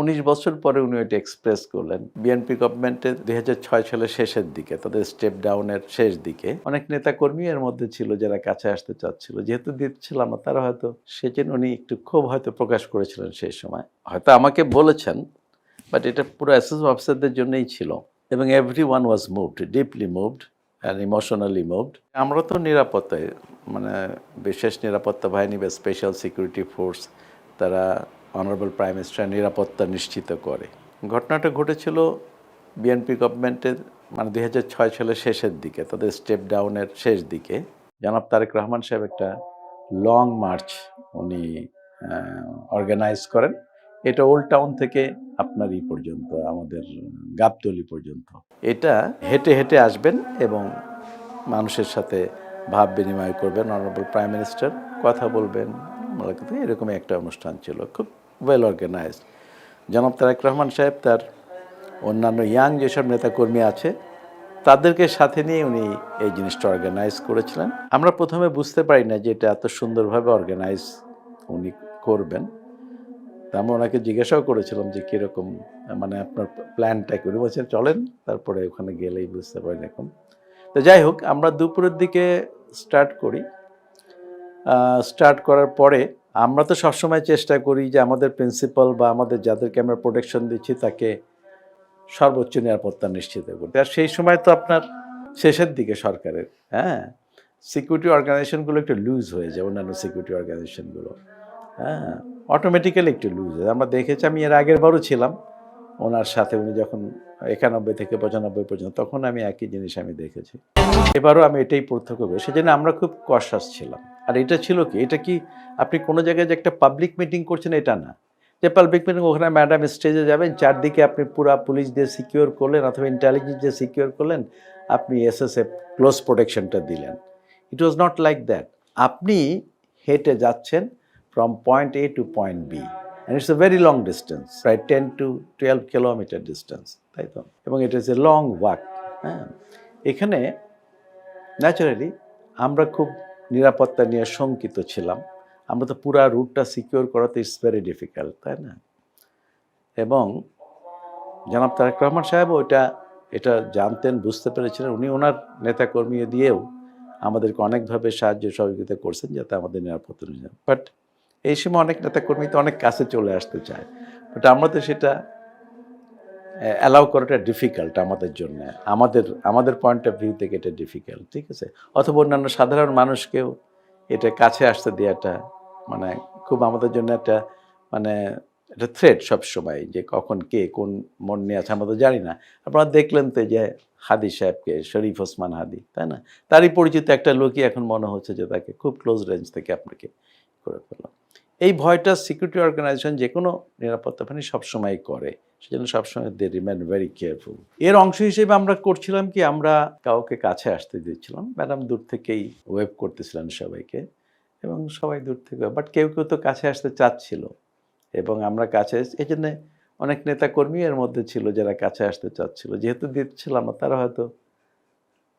উনিশ বছর পরে উনি ওইটা এক্সপ্রেস করলেন। বিএনপি গভর্নমেন্টের দুই সালের শেষের দিকে, তাদের স্টেপ ডাউনের শেষ দিকে, অনেক নেতাকর্মী এর মধ্যে ছিল যারা কাছে আসতে চাচ্ছিল। যেহেতু দিচ্ছিলাম তারা হয়তো সেজন্য উনি একটু ক্ষোভ হয়তো প্রকাশ করেছিলেন সেই সময়। হয়তো আমাকে বলেছেন বাট এটা পুরো অ্যাসেস অফিসারদের জন্যই ছিল। এবং everyone was moved deeply moved and emotionally moved আমরা তো নিরাপত্তায় মানে বিশেষ নিরাপত্তা বাহিনী বা স্পেশাল সিকিউরিটি ফোর্স তারা অনারেবল প্রাইম মিনিস্টার নিরাপত্তা নিশ্চিত করে। ঘটনাটা ঘটেছিল বিএনপি গভর্নমেন্টের মানে দুই ছয় সালের শেষের দিকে, তাদের স্টেপ ডাউনের শেষ দিকে। জনাব তারেক রহমান সাহেব একটা লং মার্চ উনি অর্গানাইজ করেন। এটা ওল্ড টাউন থেকে আপনার ই পর্যন্ত, আমাদের গাবতলি পর্যন্ত। এটা হেঁটে হেঁটে আসবেন এবং মানুষের সাথে ভাব বিনিময় করবেন। অনারেবল প্রাইম মিনিস্টার কথা বলবেন। মোলাকাত এরকম একটা অনুষ্ঠান ছিল। খুব ওয়েল অর্গানাইজড জনাব তারেক রহমান সাহেব তার অন্যান্য ইয়াং যেসব নেতাকর্মী আছে, তাদেরকে সাথে নিয়ে উনি এই জিনিসটা অর্গানাইজ করেছিলেন। আমরা প্রথমে বুঝতে পারি না যে এটা এত সুন্দরভাবে অর্গানাইজ উনি করবেন। তা আমরা ওনাকে জিজ্ঞাসাও করেছিলাম যে কীরকম মানে আপনার প্ল্যানটা কি? উনি বলছেন, চলেন, তারপরে ওখানে গেলেই বুঝতে পারেন এরকম তো যাই হোক, আমরা দুপুরের দিকে স্টার্ট করি। স্টার্ট করার পরে আমরা তো সবসময় চেষ্টা করি যে আমাদের প্রিন্সিপাল বা আমাদের যাদেরকে আমরা প্রোটেকশন দিচ্ছি তাকে সর্বোচ্চ নিরাপত্তা নিশ্চিত করতে আর সেই সময় তো আপনার শেষের দিকে সরকারের হ্যাঁ? সিকিউরিটি অর্গানাইজেশনগুলো একটু লুজ হয়ে যায়, অন্যান্য সিকিউরিটি অর্গানাইজেশনগুলো হ্যাঁ? অটোমেটিক্যালি একটু লুজ হয় আমরা দেখেছি, আমি এর আগের বারও ছিলাম, ওনার সাথে উনি যখন একানব্বই থেকে পঁচানব্বই পর্যন্ত, তখন আমি একই জিনিস আমি দেখেছি। এবারও আমি এটাই প্রত্যক্ষ করি সেজন্য আমরা খুব কশাস ছিলাম। আর এটা ছিল কি? এটা কি আপনি কোনো জায়গায় যে একটা পাবলিক মিটিং করছেন, এটা না। যে পাবলিক মিটিং ওখানে ম্যাডাম স্টেজে যাবেন, চারদিকে আপনি পুরা পুলিশ দিয়ে সিকিউর করলেন, অথবা ইন্টেলিজেন্স দিয়ে সিকিউর করলেন, আপনি এস এস এসএসএফ ক্লোজ প্রোটেকশনটা দিলেন। It was not like that আপনি হেঁটে যাচ্ছেন from point A to point B and it's a very long distance প্রায় ten to twelve kilometre distance তাই তো? এবং it is a long walk হ্যাঁ? এখানে ন্যাচারালি আমরা খুব নিরাপত্তা নিয়ে শঙ্কিত ছিলাম। আমরা তো পুরা রুটটা সিকিউর করাতে ইটস ভেরি ডিফিকাল্ট তাই না? এবং জনাব তারেক রহমান সাহেব ওইটা, এটা জানতেন, বুঝতে পেরেছিলেন। উনি ওনার নেতাকর্মী দিয়েও আমাদেরকে অনেকভাবে সাহায্য সহযোগিতা করছেন যাতে আমাদের নিরাপত্তা নিয়ে বাট এই সময় অনেক নেতাকর্মী তো অনেক কাছে চলে আসতে চায়। বাট আমরা তো সেটা অ্যালাউ করাটা ডিফিকাল্ট আমাদের জন্য। আমাদের আমাদের পয়েন্ট অফ ভিউ থেকে এটা ডিফিকাল্ট ঠিক আছে? অথবা অন্যান্য সাধারণ মানুষকেও এটা কাছে আসতে দেওয়াটা মানে খুব আমাদের জন্য একটা মানে একটা থ্রেট সবসময় যে কখন কে কোন মন নিয়ে আছে, আমরা তো জানি না। আপনারা দেখলেন তো যে হাদি সাহেবকে, শরীফ ওসমান হাদি, তাই না? তারই পরিচিত একটা লোকই এখন মনে হচ্ছে যে তাকে খুব ক্লোজ রেঞ্জ থেকে আপনাকে করে ফেললাম এই ভয়টা সিকিউরিটি অর্গানাইজেশন যে কোনো নিরাপত্তা বাহিনী সবসময় করে। সেজন্য সবসময় দে রিমেন ভেরি কেয়ারফুল এর অংশ হিসেবে আমরা করছিলাম কি, আমরা কাউকে কাছে আসতে দিচ্ছিলাম। ম্যাডাম দূর থেকেই ওয়েব করতেছিলেন সবাইকে এবং সবাই দূর থেকে বাট কেউ কেউ তো কাছে আসতে চাচ্ছিল এবং আমরা কাছে এই জন্যে অনেক নেতাকর্মী এর মধ্যে ছিল যারা কাছে আসতে চাচ্ছিল। যেহেতু দিচ্ছিলাম তারা হয়তো,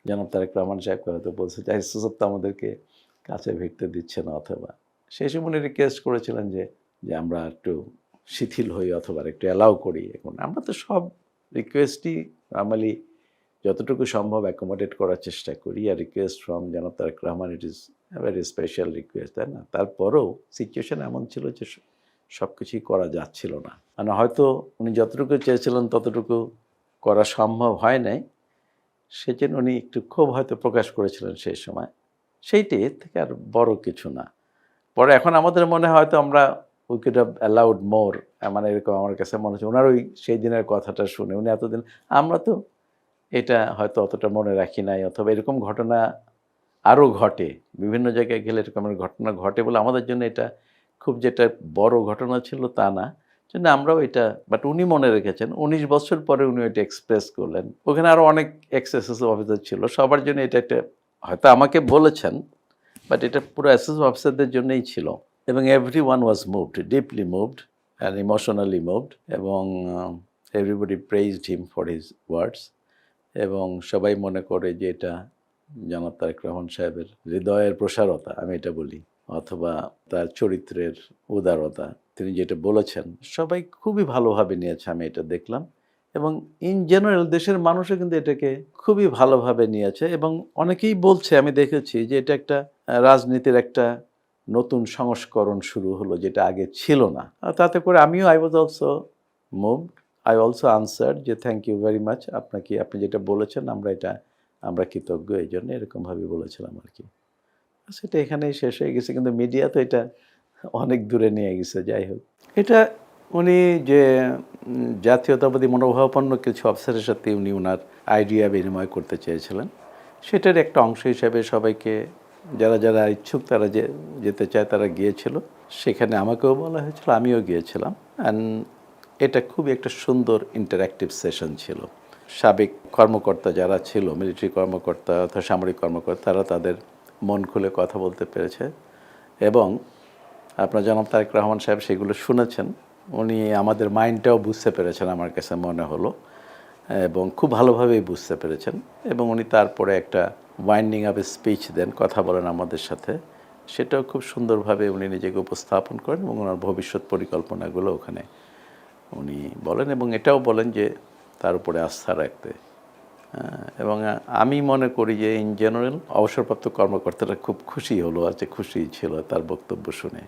জনাব তারেক রহমান সাহেবকে হয়তো বলছে যে আইসিসব আমাদেরকে কাছে ভিড়তে দিচ্ছে না অথবা। সেই সময় রিকোয়েস্ট করেছিলেন যে যে আমরা একটু শিথিল হই অথবা একটু অ্যালাউ করি এখন। আমরা তো সব রিকোয়েস্টই নর্মালি যতটুকু সম্ভব অ্যাকোমোডেট করার চেষ্টা করি। আর রিকোয়েস্ট ফ্রম যেন Tarique Rahman it is very special request তাই না? তারপরেও সিচুয়েশন এমন ছিল যে সব কিছুই করা যাচ্ছিল না। মানে হয়তো উনি যতটুকু চেয়েছিলেন ততটুকু করা সম্ভব হয় নাই। সেজন্য উনি একটু ক্ষোভ হয়তো প্রকাশ করেছিলেন সেই সময়। সেইটি থেকে আর বড় কিছু না। পরে এখন আমাদের মনে হয়তো আমরা we could have allowed more মানে এরকম আমার কাছে মনে হচ্ছে ওনার ওই সেই দিনের কথাটা শুনে উনি এতদিন, আমরা তো এটা হয়তো অতটা মনে রাখি নাই, অথবা এরকম ঘটনা আরও ঘটে, বিভিন্ন জায়গায় গেলে এরকমের ঘটনা ঘটে বলে আমাদের জন্য এটা খুব যেটা বড় ঘটনা ছিল তা না, জন্য আমরাও এটা বাট উনি মনে রেখেছেন, উনিশ বছর পরে উনি এটা এক্সপ্রেস করলেন। ওখানে আরও অনেক এক্সএসএস অফিসার ছিল, সবার জন্য এটা একটা, হয়তো আমাকে বলেছেন বাট এটা পুরো অ্যাসেস অফিসারদের জন্যই ছিল। এবং everyone was moved deeply moved and emotionally moved এবং everybody praised him for his words এবং সবাই মনে করে যে এটা জনাব তারেক রহমান সাহেবের হৃদয়ের প্রসারতা, আমি এটা বলি, অথবা তার চরিত্রের উদারতা, তিনি যেটা বলেছেন, সবাই খুবই ভালোভাবে নিয়েছে, আমি এটা দেখলাম এবং ইন জেনারেল দেশের মানুষও কিন্তু এটাকে খুবই ভালোভাবে নিয়েছে এবং অনেকেই বলছে, আমি দেখেছি যে এটা একটা রাজনীতির একটা নতুন সংস্করণ শুরু হলো, যেটা আগে ছিল না। তাতে করে আমিও I was also moved I also answer যে থ্যাংক ইউ ভেরি মাচ আপনাকে, আপনি যেটা বলেছেন, আমরা এটা, আমরা কৃতজ্ঞ, এই জন্য এরকমভাবে বলেছিলাম আর কি। সেটা এখানেই শেষ হয়ে গেছে, কিন্তু মিডিয়া তো এটা অনেক দূরে নিয়ে গেছে, যাই হোক। এটা উনি যে জাতীয়তাবাদী মনোভাবাপন্ন কিছু অফিসারের সাথে উনি ওনার আইডিয়া বিনিময় করতে চেয়েছিলেন, সেটার একটা অংশ হিসাবে সবাইকে যারা যারা ইচ্ছুক তারা যে যেতে চায় তারা গিয়েছিল। সেখানে আমাকেও বলা হয়েছিল, আমিও গিয়েছিলাম। অ্যান্ড এটা খুবই একটা সুন্দর ইন্টারাক্টিভ সেশন ছিল। সাবেক কর্মকর্তা যারা ছিল মিলিটারি কর্মকর্তা অথবা সামরিক কর্মকর্তা, তারা তাদের মন খুলে কথা বলতে পেরেছে। এবং আপনার জনাব তারেক রহমান সাহেব সেগুলো শুনেছেন। উনি আমাদের মাইন্ডটাও বুঝতে পেরেছেন আমার কাছে মনে হলো। এবং খুব ভালোভাবেই বুঝতে পেরেছেন। এবং উনি তারপরে একটা ওয়াইন্ডিং আপ স্পিচ দেন কথা বলেন আমাদের সাথে। সেটাও খুব সুন্দরভাবে উনি নিজেকে উপস্থাপন করেন এবং ওনার ভবিষ্যৎ পরিকল্পনাগুলো ওখানে উনি বলেন এবং এটাও বলেন যে তার উপরে আস্থা রাখতে। এবং আমি মনে করি যে ইন জেনারেল অবসরপ্রাপ্ত কর্মকর্তারা খুব খুশি হলো আছে খুশি ছিল তার বক্তব্য শুনে।